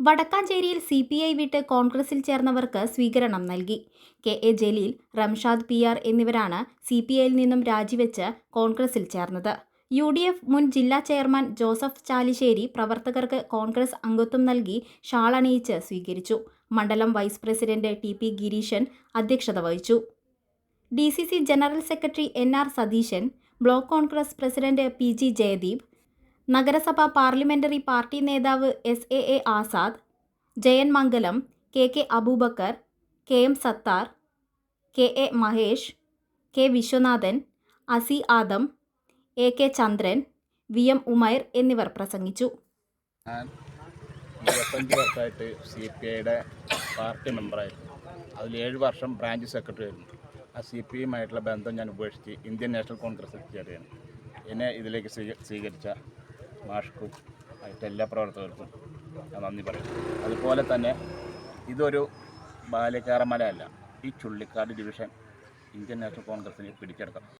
വടക്കാഞ്ചേരിയിൽ C P I വിട്ട് കോൺഗ്രസിൽ ചേർന്നവർക്ക് സ്വീകരണം നൽകി. K A Jaleel Ramshad P R എന്നിവരാണ് സി പി ഐയിൽ നിന്നും രാജിവെച്ച് കോൺഗ്രസിൽ ചേർന്നത്. യു ഡി എഫ് മുൻ ജില്ലാ ചെയർമാൻ ജോസഫ് ചാലിശ്ശേരി പ്രവർത്തകർക്ക് കോൺഗ്രസ് അംഗത്വം നൽകി ഷാളണിയിച്ച് സ്വീകരിച്ചു. മണ്ഡലം vice president T P Gireeshan അധ്യക്ഷത വഹിച്ചു. D C C general secretary N R Satheesan block Congress president P G Jayadeep നഗരസഭ പാർലമെന്ററി പാർട്ടി നേതാവ് S A A Azad Jayan Mangalam K K Aboobacker K M Sathar K A Mahesh K Viswanathan Asi Adam A K Chandran V M Umair എന്നിവർ പ്രസംഗിച്ചു. ഞാൻ party മെമ്പറായിരുന്നു. അതിൽ ഏഴ് വർഷം branch secretary ആയിരുന്നു. ആ സി പി എമ്മായിട്ടുള്ള ബന്ധം ഞാൻ ഉപേക്ഷിച്ച് ഇന്ത്യൻ നാഷണൽ കോൺഗ്രസ് ചേരുകയാണ് എന്നെ ഇതിലേക്ക് സ്വീക- സ്വീകരിച്ച മാഷ്ക്കും എല്ലാ പ്രവർത്തകർക്കും ഞാൻ നന്ദി പറയുന്നു. അതുപോലെ തന്നെ ഇതൊരു ബാല്യക്കാരമല അല്ല ഈ ചുള്ളിക്കാട് ഡിവിഷൻ ഇന്ത്യൻ നാഷണൽ കോൺഗ്രസിനെ പിടിച്ചെടുക്കണം.